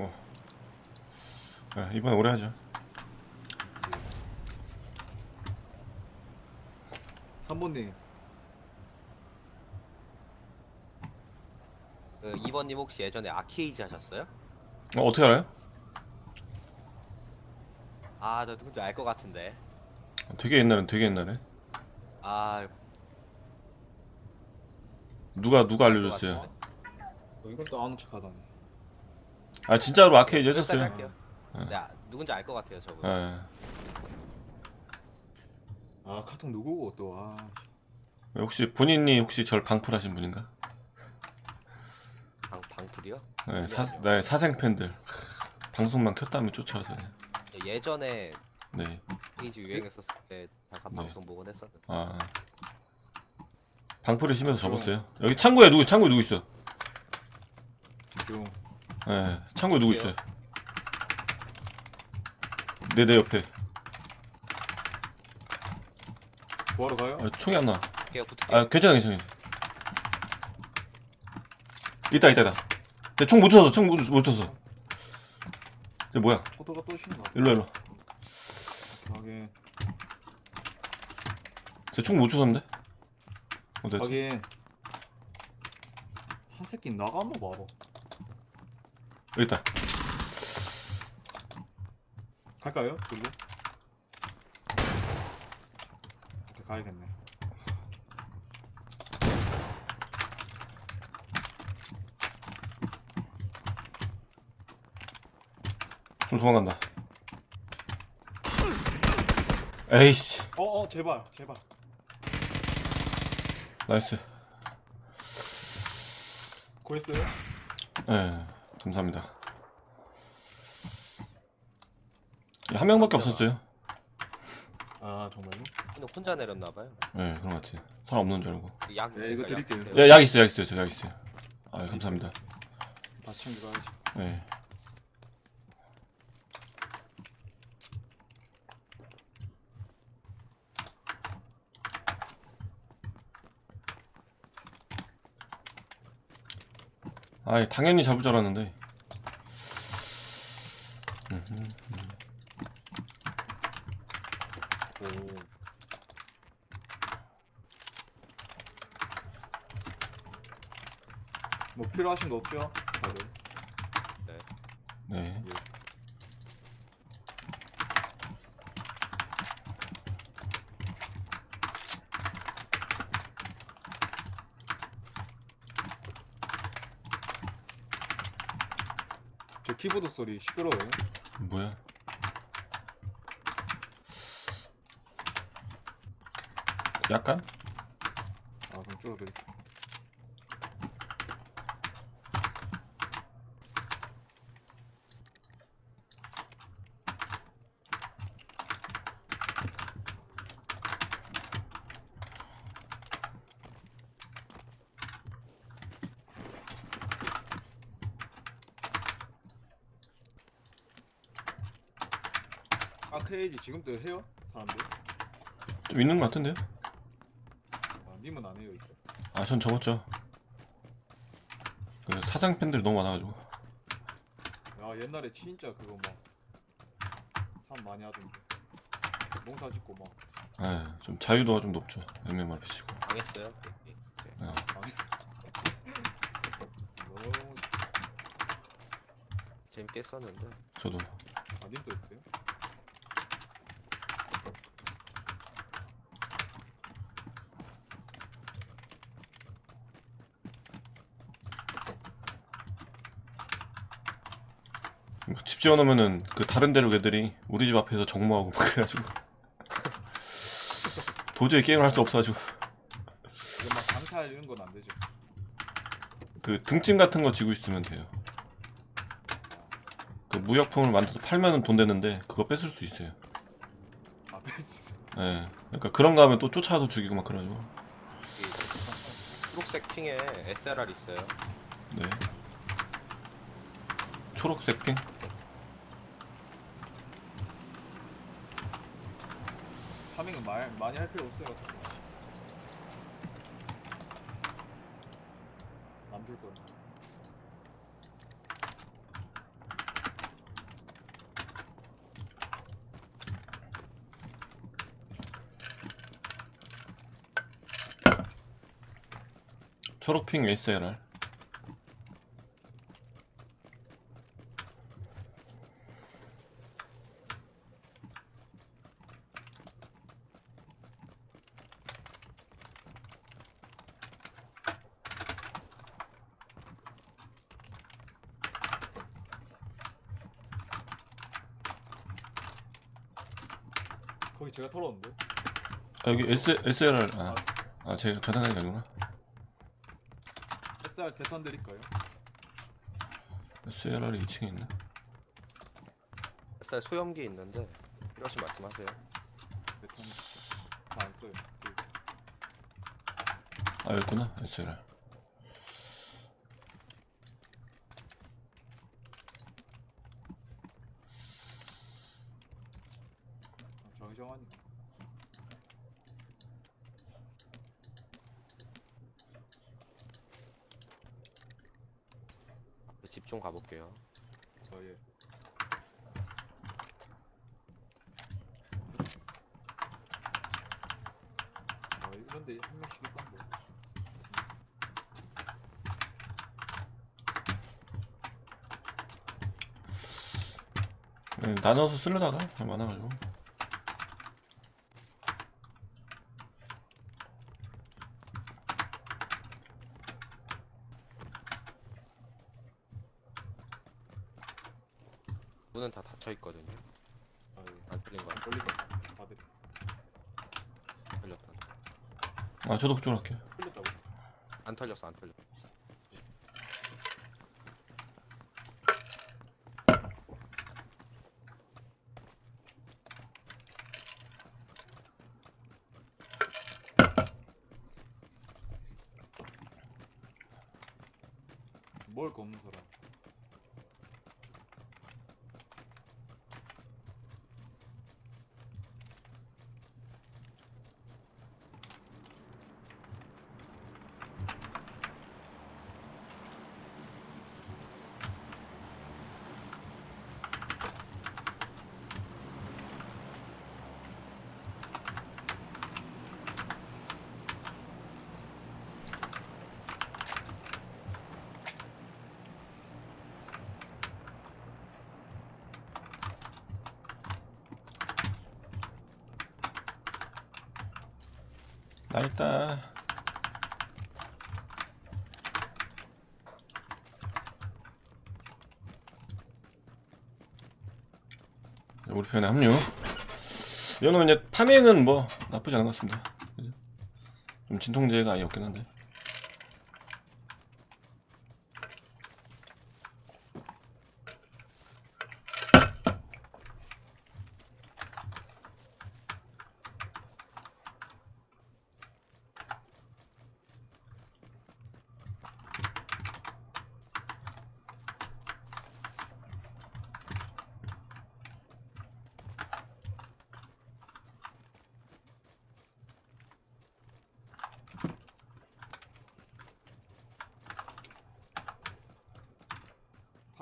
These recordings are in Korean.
어. 네, 이번에 오래 하죠. 3번님 그 2번님 혹시 예전에 아케이지 하셨어요? 어, 어떻게 알아요? 아, 저 누군지 알 것 같은데. 되게 옛날엔 되게 옛날에. 아, 누가 누가 알것 알려줬어요? 같은데. 어, 이것도 아는 척 하다니 아 진짜로 아케이드 여기까지. 할게요. 네, 아, 누군지 알 것 같아요, 저분. 예. 아 카톡 누구고 또 아 혹시 본인이 혹시 절 방풀하신 분인가? 방, 방풀이요? 네, 사, 네, 사생 팬들 방송만 켰다면 쫓아와서 그냥. 예전에 네. 페이지 유행했었을 때 잠깐 네. 방송 보곤 했었는데. 아 방풀이 심해서 접었어요. 여기 창고에 누구 창고에 누구 있어? 집중 네, 창고에 누구? 있어요? 내 내 옆에. 구하러 가요? 아, 총이 안 나. 붙을게요. 아 괜찮아 괜찮아. 있다 있다 있다. 내총못 쳤어 총못 못 쳤어. 쟤 뭐야? 포토가 또 신가 일로 일로. 확인 쟤총 못 쳤었는데? 어디? 확인 한 새끼 나가 한번 봐봐 여기 있다. 갈까요? 그리고 오케이 가야겠네 좀 도망간다. 에이씨. 어어 제발 제발 나이스. 구했어요? 예, 감사합니다. 한 명밖에 없었어요. 아 정말요? 근데 혼자 내렸나봐요. 예, 그런 것 같아요. 사람 없는 줄 알고. 약 네, 이거 있으니까 약 드릴게요. 드세요. 야, 약 있어요, 약 있어요. 제가 약 있어요. 아, 감사합니다. 다 챙겨가야지 예. 아, 당연히 잡을 줄 알았는데. 오뭐 필요하신 거 없죠? 다들 네. 저 키보드 소리 시끄러워요 뭐야? 약간? 아 그럼 줄여드릴게 아크에이지 지금도 해요? 사람들? 좀 있는 것 같은데요? 아, 님은 안 해요 이제 아, 전 접었죠. 그 사상 팬들이 너무 많아가지고. 야 옛날에 진짜 그거 막참 많이 하던데 농사 짓고 막 예, 좀 자유도가 좀 높죠. MMR 피치고. 당했어요. 예, 예. 예. 망했어 너무 재밌게 했었는데. 저도. 아 님도 했어요? 집 지어놓으면은 그 다른 대륙 애들이 우리 집 앞에서 정모하고 막 그래가지고 도저히 게임을 할 수 없어가지고 이거 막 강탈 이런 건 안 되죠 그 등짐 같은 거 지고 있으면 돼요. 그 무역품을 만들어서 팔면은 돈 되는데 그거 뺏을 수 있어요. 아 뺄수 있어 예. 그러니까 그런 거 하면 또 쫓아와서 죽이고 막 그러죠. 이 초록색 핑에 SLR 있어요. 네. 초록색 핑? 파밍은 말, 많이 할 필요 없어요. 남줄 거. 초록핑 SLR 거기 제가 털었는데. 아, 여기 S, SLR 아, 아 제가 게 아니구나 SR 대탄 드릴까요? SLR이 2층에 있나? SR 소염기 있는데 필요하신 말씀하세요. 대탄 다안 써요. 그아 여기 있구나 SLR 아, 정정하니까. 집 좀 가볼게요. 아 예. 아 이런데 한 명씩 있던데. 네, 나눠서 쓰려다가 많아가지고 문은 다 닫혀 있거든요. 아 예. 안 뚫린 거 안 멀리서 다들 털렸다. 아 저도 그쪽으로 할게요 풀렸다고. 안 털렸어 안 털렸어. 거 없는 사람. 나 있다. 네, 우리 편에 합류. 이 정도면 이제 파밍은 뭐 나쁘지 그죠? 좀 진통제가 아예 없긴 한데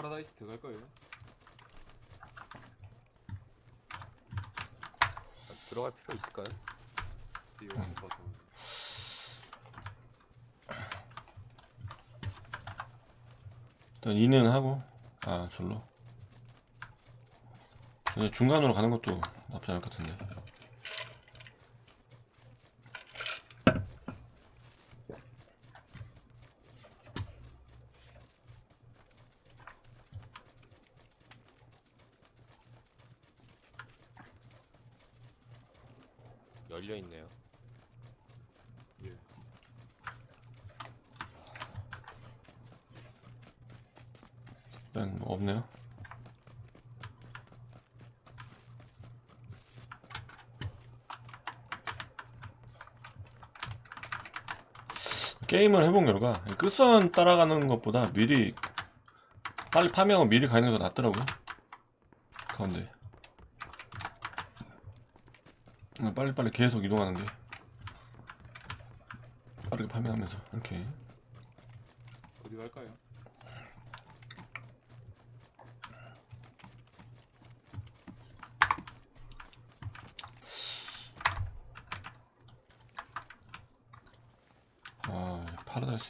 파라다이스 들어갈 거예요. 들어갈 필요 있을까요? 것 같아. 일단 2는 하고 아 절로 그냥 중간으로 가는 것도 나쁘지 않을 것 같은데 열려 있네요. 예. 일단 뭐 없네요 게임을 해본 결과 끝선 따라가는 것보다 미리 빨리 파밍하고 미리 가는 게더 낫더라고요. 가운데. 어, 빨리빨리 계속 이동하는 게 빠르게 파밍하면서 이렇게. 어디 갈까요?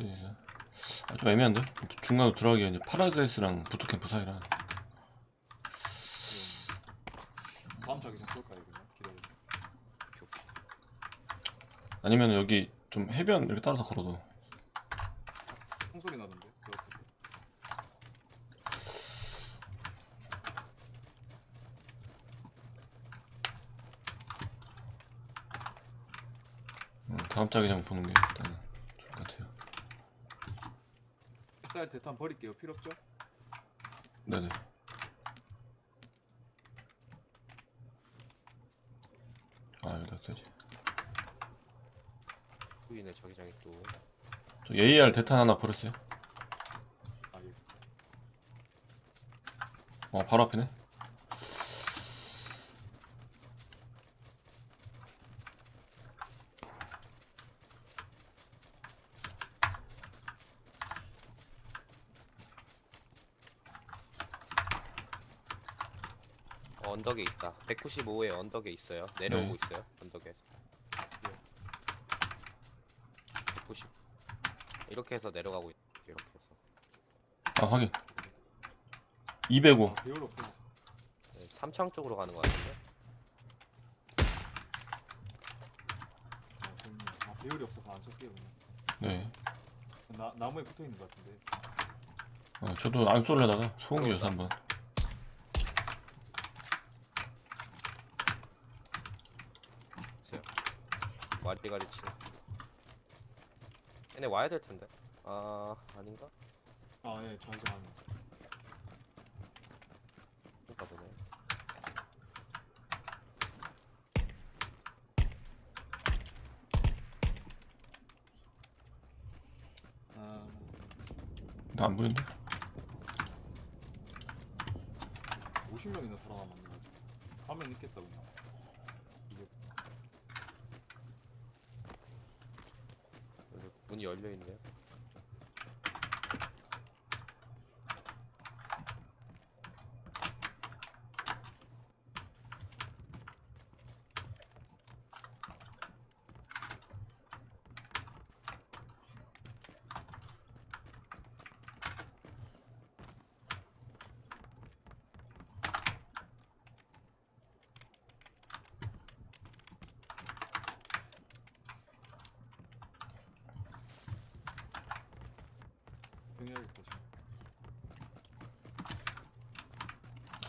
이제 아, 좀 애매한데? 중간으로 들어가기가 이제 파라다이스랑 부트캠프 사이라 다음 자기장 쏠까요 그냥 기다려. 아니면 여기 좀 해변 이렇게 따라서 걸어도 총소리 나던데 그 옆에서. 음, 다음 자기장 보는 게 일단 좋을 것 같아요 SR 대탄 버릴게요. 필요 없죠? 네네 아 여기다 껴야지 후인의 자기장이 또 저 AR 대탄 하나 버렸어요 아 예. 어 바로 앞이네 언덕에 있다. 195에 언덕에 있어요. 내려오고 네. 있어요. 언덕에서. 190. 이렇게 해서 내려가고 있. 이렇게 해서. 아 확인 205 아, 배율 없어. 네, 삼창 쪽으로 가는 거 같은데. 아, 아, 배율이 없어서 안 쏠게요 그냥. 네 나 나무에 붙어 있는 것 같은데. 어, 저도 안 쏠려다가 소음기여서 한번 있어요. 와리가리 치는. 얘네 와야 될 텐데. 아 아닌가? 아 예, 자기장 안. 그런가 보네. 아, 나 안 보이는데? 50명이나 살아남았네. 화면 있겠다 그냥. 이게 여기 문이 열려 있네요.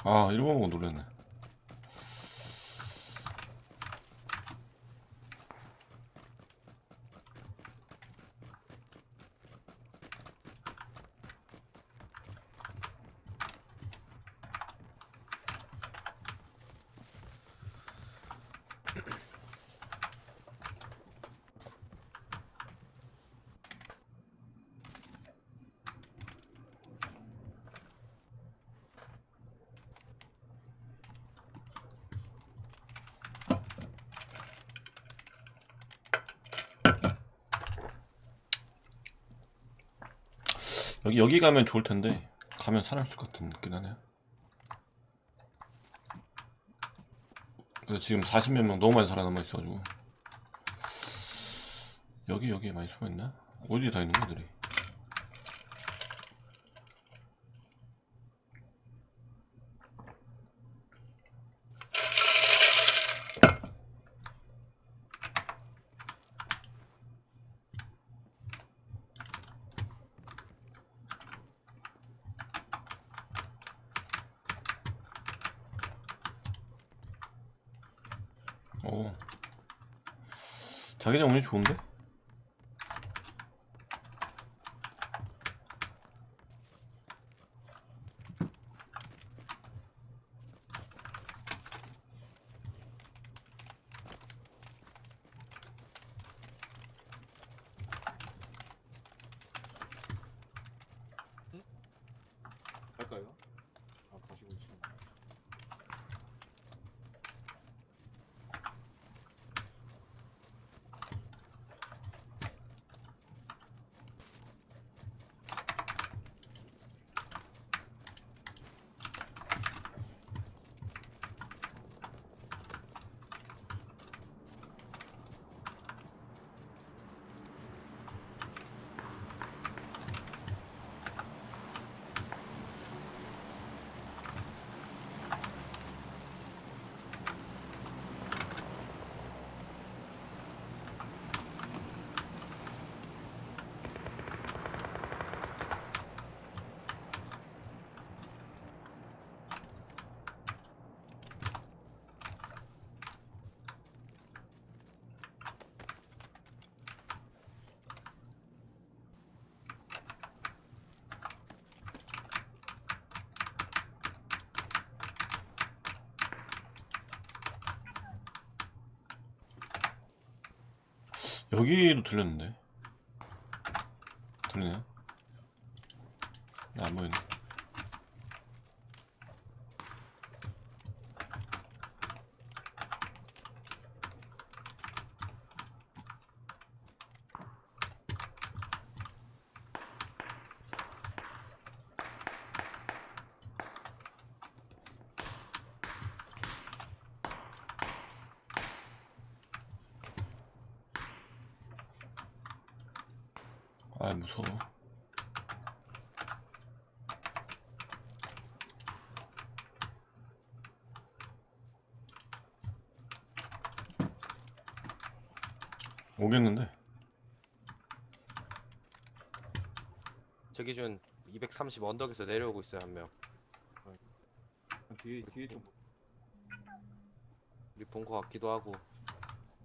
아 1번 보고 놀랐네 여기 여기 가면 좋을 텐데 가면 살아날 것 같은 느낌 근데 지금 40몇 명 너무 많이 살아남아 있어가지고. 여기 여기 많이 숨어있나? 어디 다 있는 거야 들이 오 자기장 운이 좋은데? 여기도 들렸는데. 들리네요. 네, 안 보이네. 아 무서워. 오겠는데? 제 기준 230 언덕에서 내려오고 있어요 한 명. 뒤에 뒤에 좀 우리 본 거 같기도 하고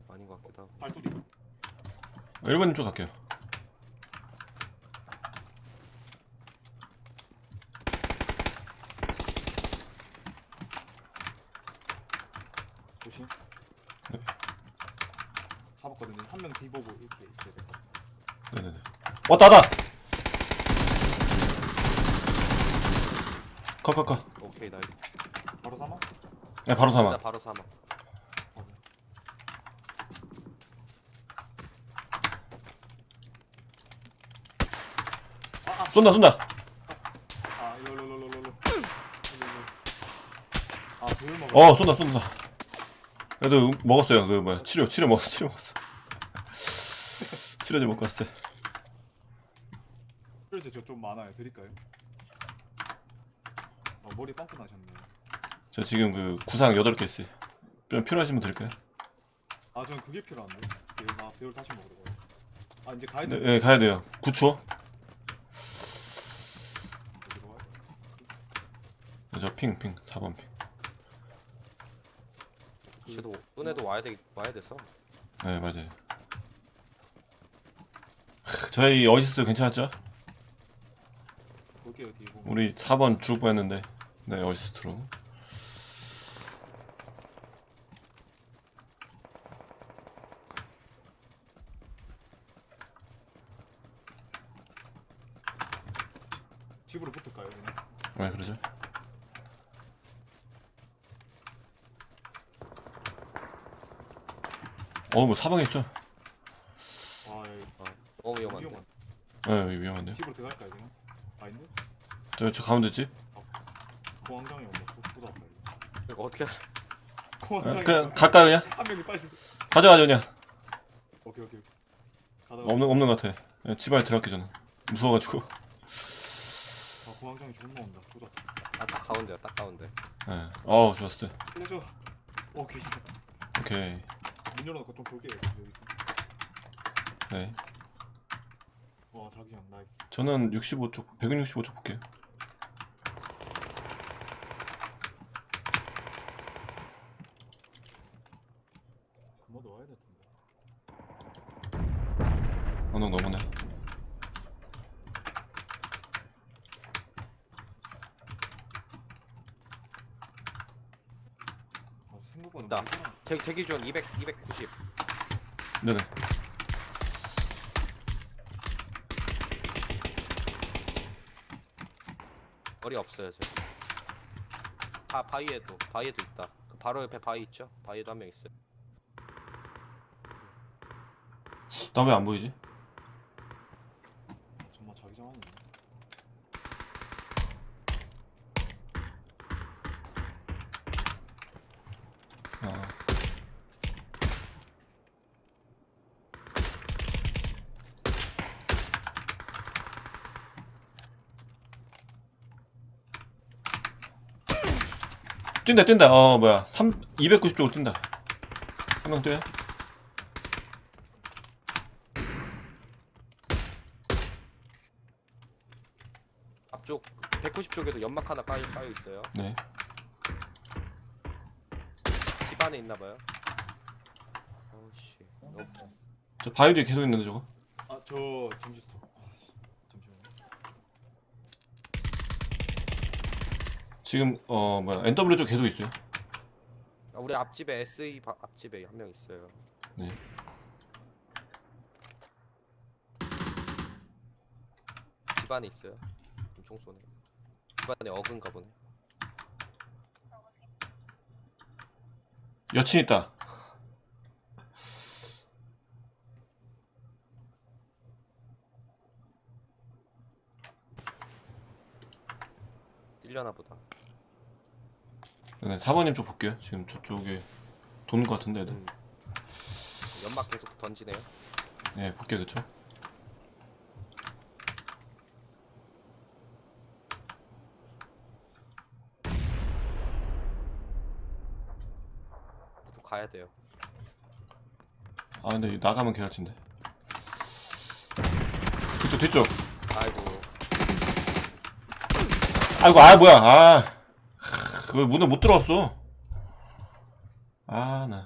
아닌 것 같기도 하고. 발소리. 1번님 쪽 갈게요. 조심. 네. 잡았거든요. 한 명 뒤보고 이렇게 있어야 될것 같아. 네네네. 왔다 왔다. 컷컷컷. 오케이 나이스. 바로 삼아? 네 바로 진짜 담아. 바로 사망. 아, 아, 쏜다 쏜다. 아, 일로, 일로, 일로, 일로, 일로. 일로, 일로. 아, 돌 먹어. 어 쏜다 쏜다. 그래도 먹었어요. 그 뭐야 치료 치료 먹었어 치료 먹었어. 치료제 먹고 왔어요. 그래서 저좀 많아요. 드릴까요? 어, 머리 빵꾸 나셨네. 저 지금 그 구상 8개 있어요. 좀 필요하신 분 드릴까요? 아, 전 그게 필요한데. 아, 배울 다시 먹으러 가요. 아, 이제 가야 네, 돼. 네 가야 돼요. 9초. 어디로 가요? 저핑 핑 4번 핑. 쟤도 은혜도 와야 돼 와야 돼서. 네 맞아요. 크, 저희 어시스트 괜찮았죠? 뒤에 보면. 우리 4번 죽을 뻔했는데 네 어시스트로. 집으로 붙을까요, 그냥? 왜 그러죠? 어 뭐 사방에 있어. 아, 여기 너무 위험한데. 위험한. 네 여기 위험한데. 집으로 들어갈까요, 그냥? 아닌데? 저, 저 가면 되지? 공황장애 엄마 쏟아 아파 이거. 어떻게? 어, 공황장애. 그냥 갈까 그냥? 한 명이 빨리. 가져가죠 그냥. 오케이 오케이. 가다가 없는 없는 것 같아. 그냥 집 안에 들어갈게 저는. 무서워가지고. 아 공황장애 존나 온다. 조작. 아딱 가운데야 딱 가운데. 네. 어. 살려줘. 오케이. 오케이. 문 열어놓고 좀 볼게요 여기서. 네. 와 자기장 나이스. 저는 65쪽, 165쪽 볼게요. 금모도 와야 될 텐데. 언덕 너무네. 아 생각보다 있다. 많구나. 제, 제 기준 200 290. 네네. 머리 없어요 저. 바 바위에도 바위에도 있다. 그 바로 옆에 바위 있죠? 바위에도 한 명 있어요. 나 왜 안 보이지? 정말 자기장 아니네. 아. 뛴다 뛴다 어 뭐야 3 290쪽으로 뛴다 한 명 뛰어요? 앞쪽 190쪽에도 연막 하나 까여, 까여 있어요. 네 집 안에 있나 봐요. 어우씨. 너무 저 바위 뒤에 계속 있는데 저거 아저 점지터. 지금 어 뭐야 NW 쪽 계속 있어요. 아, 우리 앞집에 SE 바, 앞집에 한 명 있어요. 네. 집 안에 있어요. 엄청 쏘네. 집 안에 어근가 보네. 여친 있다. 찔려나 보다. 네, 4번님 쪽 볼게요. 지금 저쪽에 도는 것 같은데 애들. 음. 연막 계속 던지네요. 네, 볼게요 그쵸? 또 가야 돼요. 아 근데 나가면 개같인데. 뒤쪽 뒤쪽. 아이고. 아이고 아 뭐야 아. 왜 문을 못 들어왔어? 아 나.